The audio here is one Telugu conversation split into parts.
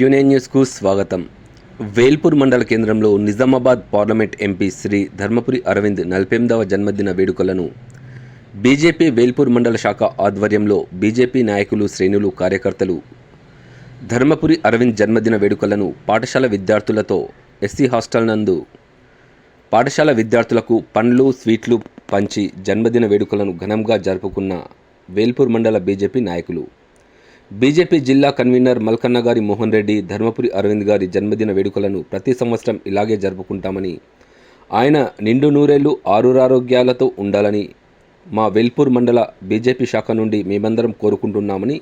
క్యూనే న్యూస్కు స్వాగతం. వేల్పూర్ మండల కేంద్రంలో నిజామాబాద్ పార్లమెంట్ ఎంపీ శ్రీ ధర్మపురి అరవింద్ నలభైదవ జన్మదిన వేడుకలను బీజేపీ వేల్పూర్ మండల శాఖ ఆధ్వర్యంలో బీజేపీ నాయకులు శ్రేణులు కార్యకర్తలు ధర్మపురి అరవింద్ జన్మదిన వేడుకలను పాఠశాల విద్యార్థులతో ఎస్సీ హాస్టల్ నందు పాఠశాల విద్యార్థులకు పండ్లు స్వీట్లు పంచి జన్మదిన వేడుకలను ఘనంగా జరుపుకున్న వేల్పూర్ మండల బీజేపీ నాయకులు. బీజేపీ జిల్లా కన్వీనర్ మల్కన్న గారి మోహన్ రెడ్డి ధర్మపురి అరవింద్ గారి జన్మదిన వేడుకలను ప్రతి సంవత్సరం ఇలాగే జరుపుకుంటామని ఆయన నిండు నూరేళ్ళు ఆరురారోగ్యాలతో ఉండాలని మా వెల్పూర్ మండల బీజేపీ శాఖ నుండి మేమందరం కోరుకుంటున్నామని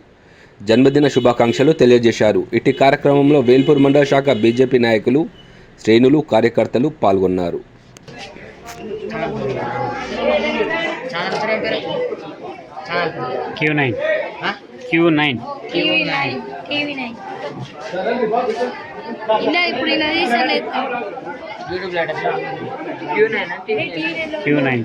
జన్మదిన శుభాకాంక్షలు తెలియజేశారు. ఇట్టి కార్యక్రమంలో వేల్పూర్ మండల శాఖ బీజేపీ నాయకులు శ్రేణులు కార్యకర్తలు పాల్గొన్నారు. Q nine? Q nine. TV nine TV nine ఇలా ఇప్పుడు ఇలా తీసలేదు? Q nine? క్యూ నైన్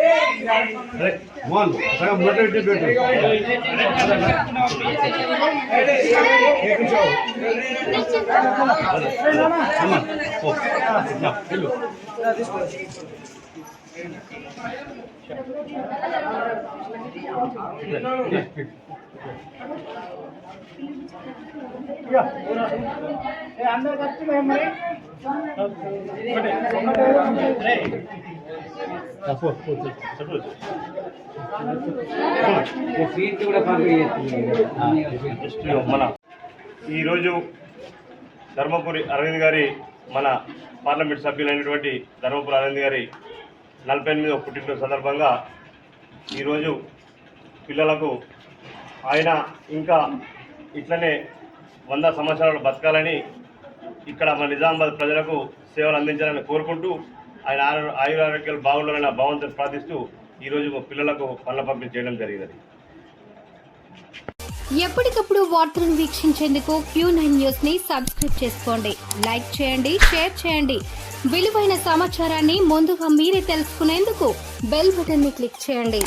અરે મોન સગા મોટે બેઠો બેઠો અંદર કચ્છ મેં మన ఈరోజు ధర్మపురి అరవింద్ గారి మన పార్లమెంట్ సభ్యులైనటువంటి ధర్మపురి అరవింద్ గారి నలభై ఎనిమిదవ పుట్టినరోజు సందర్భంగా ఈరోజు పిల్లలకు ఆయన ఇంకా ఇట్లనే వంద సంవత్సరాలు బతకాలని ఇక్కడ మన నిజామాబాద్ ప్రజలకు సేవలు అందించాలని కోరుకుంటూ ఆయన ఆరు ఆయురారోగ్యాలు బాగుండాలని ఆ భావంతో ప్రార్థిస్తూ ఈరోజు పిల్లలకు పనుల పంపిణీ చేయడం జరిగినది. ఎప్పటికప్పుడు వార్తలను వీక్షించేందుకు క్యూ నైన్ న్యూస్ని సబ్స్క్రైబ్ చేసుకోండి. లైక్ చేయండి షేర్ చేయండి. విలువైన సమాచారాన్ని ముందుగా మీరే తెలుసుకునేందుకు బెల్ బటన్ని క్లిక్ చేయండి.